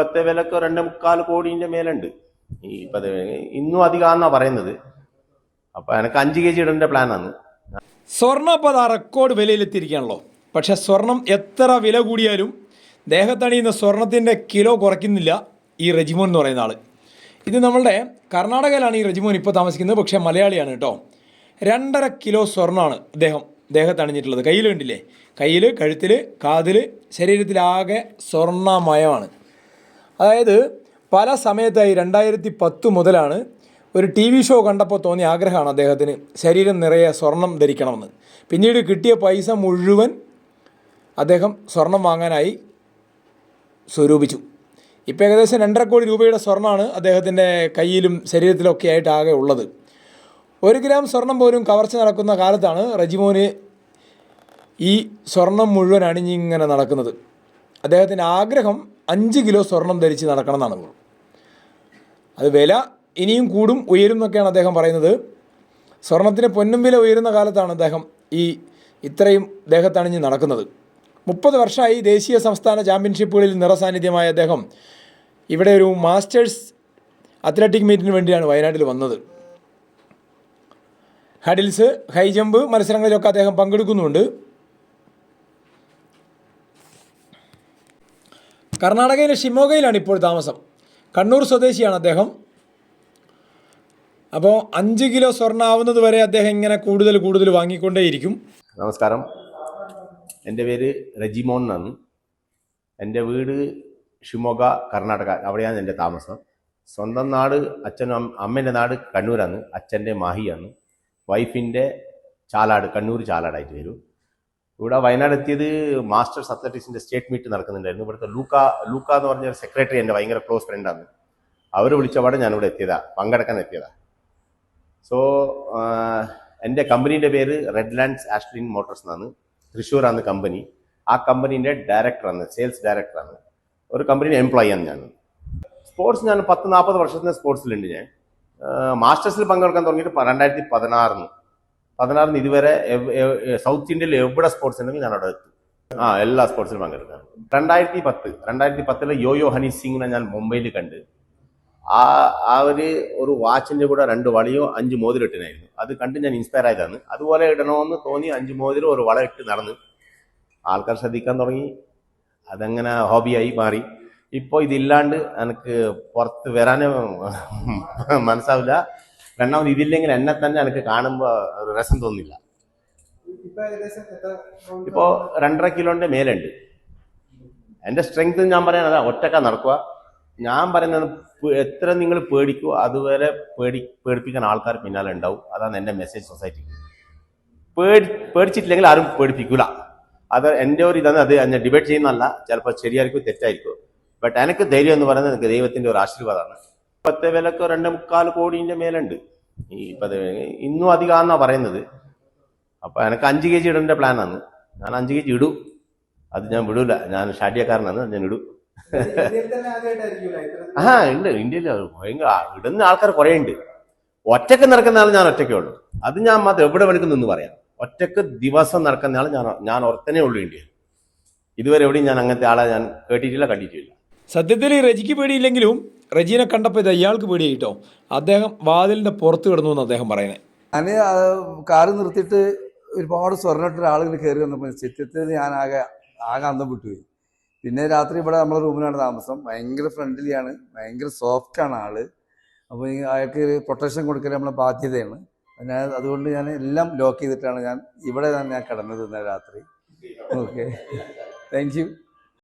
ഇപ്പത്തെ വിലക്ക് രണ്ട് മുക്കാൽ കോടിന്റെ മേലുണ്ട്. ഈ ഇപ്പത്തെ ഇന്നും അധികമാണെന്നാ പറയുന്നത്. അപ്പൊ എനിക്ക് അഞ്ച് കെ ജി ഇടേണ്ട പ്ലാനാണ് സ്വർണം അപ്പൊ അതാ റെക്കോർഡ് വിലയിലെത്തിയിരിക്കുകയാണല്ലോ. പക്ഷെ സ്വർണം എത്ര വില കൂടിയാലും ദേഹത്തണിയുന്ന സ്വർണത്തിന്റെ കിലോ കുറയ്ക്കുന്നില്ല ഈ റെജിമോൻ എന്ന് പറയുന്ന ആൾ. ഇത് നമ്മളുടെ കർണാടകയിലാണ് ഈ റെജിമോൻ ഇപ്പോൾ താമസിക്കുന്നത്. പക്ഷേ മലയാളിയാണ് കേട്ടോ. രണ്ടര കിലോ സ്വർണമാണ് അദ്ദേഹം ദേഹത്തണിഞ്ഞിട്ടുള്ളത്. കയ്യിൽ കണ്ടില്ലേ? കയ്യിൽ കഴുത്തിൽ കാതിൽ ശരീരത്തിലാകെ സ്വർണമയമാണ് അതായത് പല സമയത്തായി രണ്ടായിരത്തി പത്ത് മുതലാണ് ഒരു ടി വി ഷോ കണ്ടപ്പോൾ തോന്നിയ ആഗ്രഹമാണ് അദ്ദേഹത്തിന്. ശരീരം നിറയെ സ്വർണം ധരിക്കണമെന്ന്. പിന്നീട് കിട്ടിയ പൈസ മുഴുവൻ അദ്ദേഹം സ്വർണം വാങ്ങാനായി സ്വരൂപിച്ചു. ഇപ്പോൾ ഏകദേശം രണ്ടര കോടി രൂപയുടെ സ്വർണമാണ് അദ്ദേഹത്തിന്റെ കയ്യിലും ശരീരത്തിലൊക്കെ ആയിട്ട് ആകെ ഉള്ളത്. ഒരു ഗ്രാം സ്വർണം പോലും കവർച്ച നടക്കുന്ന കാലത്താണ് റജിമോന് ഈ സ്വർണം മുഴുവൻ അണിഞ്ഞിങ്ങനെ നടക്കുന്നത്. അദ്ദേഹത്തിന്റെ ആഗ്രഹം അഞ്ച് കിലോ സ്വർണം ധരിച്ച് നടക്കണം എന്നാണ് ഇപ്പോൾ അത് വില ഇനിയും കൂടും ഉയരും എന്നൊക്കെയാണ് അദ്ദേഹം പറയുന്നത്. സ്വർണത്തിന് പൊന്നും വില ഉയരുന്ന കാലത്താണ് അദ്ദേഹം ഈ ഇത്രയും ദേഹത്തണിഞ്ഞ് നടക്കുന്നത്. മുപ്പത് വർഷമായി ദേശീയ സംസ്ഥാന ചാമ്പ്യൻഷിപ്പുകളിൽ നിറസാന്നിധ്യമായ അദ്ദേഹം ഇവിടെ ഒരു മാസ്റ്റേഴ്സ് അത്ലറ്റിക് മീറ്റിന് വേണ്ടിയാണ് വയനാട്ടിൽ വന്നത്. ഹഡിൽസ് ഹൈ ജമ്പ് മത്സരങ്ങളിലൊക്കെ അദ്ദേഹം പങ്കെടുക്കുന്നുണ്ട്. കർണാടകയിലെ ഷിമോഗയിലാണ് ഇപ്പോൾ താമസം. കണ്ണൂർ സ്വദേശിയാണ് അദ്ദേഹം. അപ്പോൾ അഞ്ച് കിലോ സ്വർണം ആവുന്നത് വരെ അദ്ദേഹം ഇങ്ങനെ കൂടുതൽ കൂടുതൽ വാങ്ങിക്കൊണ്ടേയിരിക്കും. നമസ്കാരം. എന്റെ പേര് റജിമോൻ എന്നാണ്. എന്റെ വീട് ഷിമോഗ കർണാടക. അവിടെയാണ് എന്റെ താമസം. സ്വന്തം നാട് അച്ഛനും അമ്മ- അമ്മേന്റെ നാട് കണ്ണൂരാണ്. അച്ഛന്റെ മാഹിയാണ്. വൈഫിന്റെ ചാലാട് കണ്ണൂർ ചാലാടായിട്ട് വരും. ഇവിടെ വയനാട് എത്തിയത് മാസ്റ്റേഴ്സ് അത്ലറ്റിക്സിന്റെ സ്റ്റേറ്റ് മീറ്റ് നടക്കുന്നുണ്ടായിരുന്നു. ഇവിടുത്തെ ലൂക്ക ലൂക്ക എന്ന് പറഞ്ഞ സെക്രട്ടറി എന്റെ ഭയങ്കര ക്ലോസ് ഫ്രണ്ടാണ് അവർ വിളിച്ചപാടെ ഞാനിവിടെ എത്തിയതാ പങ്കെടുക്കാൻ എത്തിയതാ. സോ എന്റെ കമ്പനിയുടെ പേര് റെഡ് ലാൻഡ്സ് ആസ്ട്രീൻ മോട്ടോർസ് എന്നാണ്. തൃശ്ശൂരാണ് കമ്പനി. ആ കമ്പനീന്റെ ഡയറക്ടറാണ് സെയിൽസ് ഡയറക്ടറാണ് ഒരു കമ്പനിയുടെ എംപ്ലോയി ആണ് ഞാൻ. സ്പോർട്സ് ഞാൻ പത്ത് നാൽപ്പത് വർഷത്തിന് സ്പോർട്സിലുണ്ട് ഞാൻ. മാസ്റ്റേഴ്സിൽ പങ്കെടുക്കാൻ തുടങ്ങിയിട്ട് രണ്ടായിരത്തി പതിനാറിന്. പതിനാറിന് ഇതുവരെ സൗത്ത് ഇന്ത്യയിൽ എവിടെ സ്പോർട്സ് ഉണ്ടെങ്കിൽ ഞാൻ അവിടെ എത്തും. ആ എല്ലാ സ്പോർട്സിലും പങ്കെടുക്കാം. രണ്ടായിരത്തി പത്ത് രണ്ടായിരത്തി പത്തിൽ യോയോ ഹനി സിംഗിനെ ഞാൻ മുംബൈയിൽ കണ്ട്. ആ ആ ഒരു ഒരു വാച്ചിന്റെ കൂടെ രണ്ട് വളയോ അഞ്ച് മോതിരം ഇട്ടിനായിരുന്നു. അത് കണ്ട് ഞാൻ ഇൻസ്പയർ ആയതാണ്. അതുപോലെ ഇടണമെന്ന് തോന്നി അഞ്ച് മോതിരം ഒരു വള ഇട്ട് നടന്ന്. ആൾക്കാർ ശ്രദ്ധിക്കാൻ തുടങ്ങി. അതങ്ങനെ ഹോബിയായി മാറി. ഇപ്പോൾ ഇതില്ലാണ്ട് എനിക്ക് പുറത്ത് വരാനേ മനസ്സാവില്ല. രണ്ടാമത് ഇതില്ലെങ്കിൽ എന്നെ തന്നെ എനിക്ക് കാണുമ്പോൾ ഒരു രസം തോന്നില്ല. ഇപ്പോൾ രണ്ടര കിലോന്റെ മേലുണ്ട്. എന്റെ സ്ട്രെങ്ത് ഞാൻ പറയുന്നത് അതാ ഒറ്റക്ക നടക്കുക. ഞാൻ പറയുന്നത് എത്ര നിങ്ങൾ പേടിക്കുമോ അതുവരെ പേടി പേടിപ്പിക്കാൻ ആൾക്കാർ പിന്നാലെ ഉണ്ടാവും. അതാണ് എന്റെ മെസ്സേജ് സൊസൈറ്റിക്ക് പേടി പേടിച്ചിട്ടില്ലെങ്കിൽ ആരും പേടിപ്പിക്കൂല. അത് എന്റെ ഒരു ഇതാണ്. അത് ഞാൻ ഡിബേറ്റ് ചെയ്യുന്നതല്ല. ചിലപ്പോൾ ശരിയായിരിക്കും തെറ്റായിരിക്കും. ബട്ട് എനിക്ക് ധൈര്യം എന്ന് പറയുന്നത് എനിക്ക് ദൈവത്തിന്റെ ഒരു ആശീർവാദമാണ്. ഇപ്പത്തെ വിലക്ക് രണ്ട് മുക്കാൽ കോടിന്റെ മേലുണ്ട്. ഈ ഇപ്പത്തെ ഇന്നും അധികമാണെന്നാ പറയുന്നത്. അപ്പോൾ എനിക്ക് അഞ്ച് കെ ജി ഇടേണ്ട പ്ലാനാണ് ഞാൻ അഞ്ച് കെ ജി ഇടും. അത് ഞാൻ വിടൂല. ഞാൻ ഷാഡിയക്കാരനാണ്. ഞാൻ ഇടും. ആ ഉണ്ട് ഇന്ത്യയിൽ ഭയങ്കര ഇടുന്ന ആൾക്കാർ കുറേ ഉണ്ട് ഒറ്റയ്ക്ക് നടക്കുന്ന ആൾ ഞാൻ ഒറ്റയ്ക്കേ ഉള്ളൂ. അത് ഞാൻ മാത്രം എവിടെ വിളിക്കുന്നു നിന്ന് പറയാം. ഒറ്റയ്ക്ക് ദിവസം നടക്കുന്ന ആൾ ഞാൻ ഞാൻ ഒറ്റനേ ഉള്ളൂ ഇന്ത്യയിൽ. ഇതുവരെ എവിടെയും ഞാൻ അങ്ങനത്തെ ആളെ ഞാൻ കേട്ടിട്ടില്ല കണ്ടിട്ടില്ല. സത്യത്തിൽ റജിക്ക് പേടിയില്ലെങ്കിലും റജീനെ കണ്ടപ്പോൾ ഇത് അയാൾക്ക് പേടിയായിട്ടോ അദ്ദേഹം വാതിലിന്റെ പുറത്ത് കിടന്നു എന്ന് അദ്ദേഹം പറയുന്നത്. ഞാൻ കാറ് നിർത്തിയിട്ട് ഒരുപാട് സ്വർണിട്ട ഒരാളുകൾ കയറി വന്നപ്പോൾ ചിത്രത്തിൽ ഞാൻ ആകെ ആകെ അന്തം വിട്ടുപോയി. പിന്നെ രാത്രി ഇവിടെ നമ്മളെ റൂമിലാണ് താമസം. ഭയങ്കര ഫ്രണ്ട്ലിയാണ് ഭയങ്കര സോഫ്റ്റാണ് ആൾ. അപ്പോൾ അയാൾക്ക് പ്രൊട്ടക്ഷൻ കൊടുക്കൽ നമ്മളെ ബാധ്യതയാണ്. ഞാൻ അതുകൊണ്ട് ഞാൻ എല്ലാം ലോക്ക് ചെയ്തിട്ടാണ് ഞാൻ ഇവിടെ ഞാൻ കിടന്നത് ഇന്നലെ രാത്രി. ഓക്കെ. Thank you